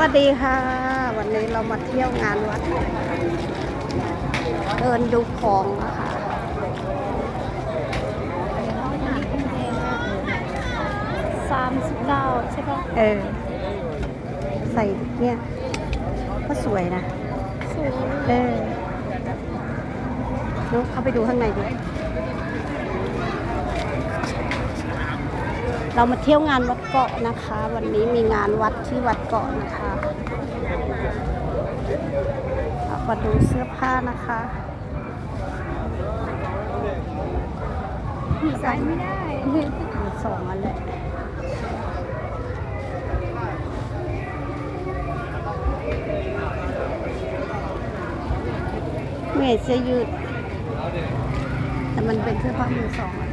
วัสดีค่ะ วันนี้เรามาเที่ยวงานวัด เดินดูของนะคะสามสิบเก้าใช่ปะเออ ใส่เนี่ย ก็สวยนะ สวย เออดูเข้าไปดูข้างในดิ เรามาเที่ยวงานวัดเกาะนะคะ วันนี้มีงานวัดที่วัดเกาะนะคะมาดูเสื้อผ้านะคะใส่ไม่ได้สองอันแหละเมื่อยเสื้อยืด แต่มันเป็นเสื้อผ้ามือสองอะ